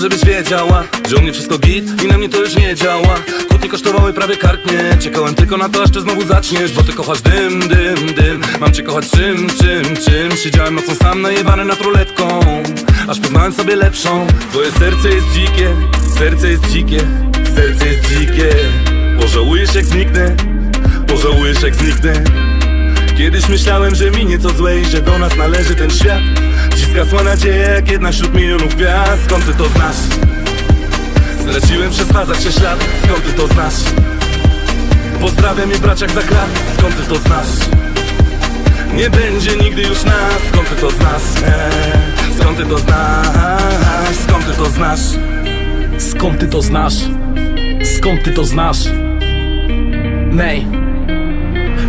żebyś wiedziała Że u mnie wszystko git i na mnie to już nie działa. Kłótnie kosztowały prawie kark nie Czekałem tylko na to, aż ty znowu zaczniesz Bo ty kochasz dym, dym, dym. Mam cię kochać czym, czym, czym. Siedziałem nocą sam najebany nad ruletką. Aż poznałem sobie lepszą. Twoje serce jest dzikie, serce jest dzikie Serce jest dzikie. Pożałujesz jak zniknę. Pożałujesz jak zniknę Kiedyś myślałem, że minie co złe i że do nas należy ten świat Dziś zgasła nadzieja jak jedna wśród milionów gwiazd Skąd ty to znasz? Straciłem przez fazach się ślad Skąd ty to znasz? Pozdrawiam i braciak za krat Skąd ty to znasz? Nie będzie nigdy już nas Skąd ty to znasz? Eee, skąd ty to znasz? Skąd ty to znasz? Skąd ty to znasz? Skąd ty to znasz? Nej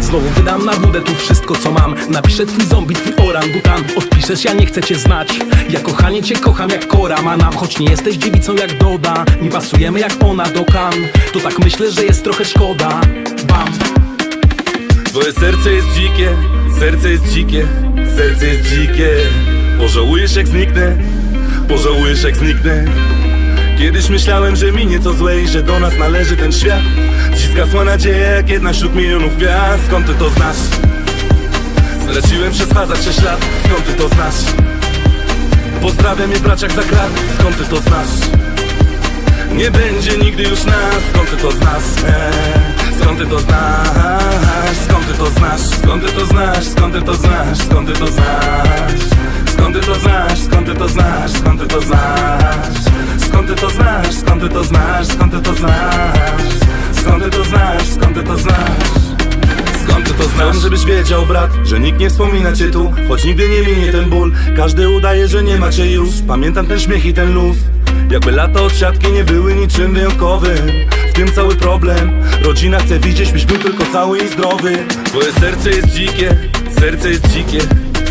Znowu wydam na budę tu wszystko co mam. Napiszę twój zombie, twój orangutan. Odpiszesz, ja nie chcę cię znać. Ja kochanie cię kocham jak Kora Manam Choć nie jesteś dziewicą jak Doda Nie pasujemy jak ona do kan. To tak myślę, że jest trochę szkoda. Bam. Twoje serce jest dzikie, serce jest dzikie, serce jest dzikie. Pożałujesz jak zniknę, pożałujesz jak zniknę Kiedyś myślałem, że minie co złe i że do nas należy ten świat Dziś zgasła nadzieja jak jedna wśród milionów gwiazd Skąd ty to znasz? Straciłem przez fazach się ślad, skąd ty to znasz? Pozdrawiam je braciak za krat, skąd ty to znasz? Nie będzie nigdy już nas, skąd ty to znasz? Eee, skąd ty to znasz? Skąd ty to znasz? Skąd ty to znasz? Skąd ty to znasz? Skąd ty to znasz? Skąd ty to znasz? Skąd ty to znasz? Skąd ty to znasz? To znasz? Skąd ty to znasz? Skąd ty to znasz? Skąd ty to znasz? Skąd ty to znasz? Skąd ty to znasz? Żebyś wiedział, brat, że nikt nie wspomina cię tu Choć nigdy nie minie ten ból Każdy udaje, że nie macie już Pamiętam ten śmiech i ten luz Jakby lata od siatki nie były niczym wyjątkowym W tym cały problem Rodzina chce widzieć, byś był tylko cały i zdrowy Twoje serce jest dzikie, serce jest dzikie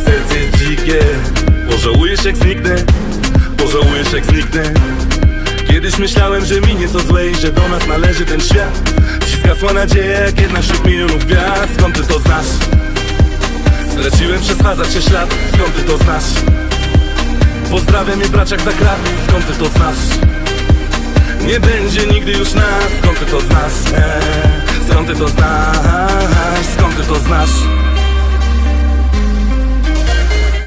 Serce jest dzikie Pożałujesz jak zniknę Pożałujesz jak zniknę Myślałem, że minie co złe i że do nas należy ten świat Dziś zgasła nadzieja jak jedna wśród milionów gwiazd Skąd ty to znasz? Straciłem przez fazach się ślad Skąd ty to znasz? Pozdrawiam je braciak za krat Skąd ty to znasz? Nie będzie nigdy już nas Skąd ty to znasz? Eee, skąd ty to znasz? Skąd ty to znasz?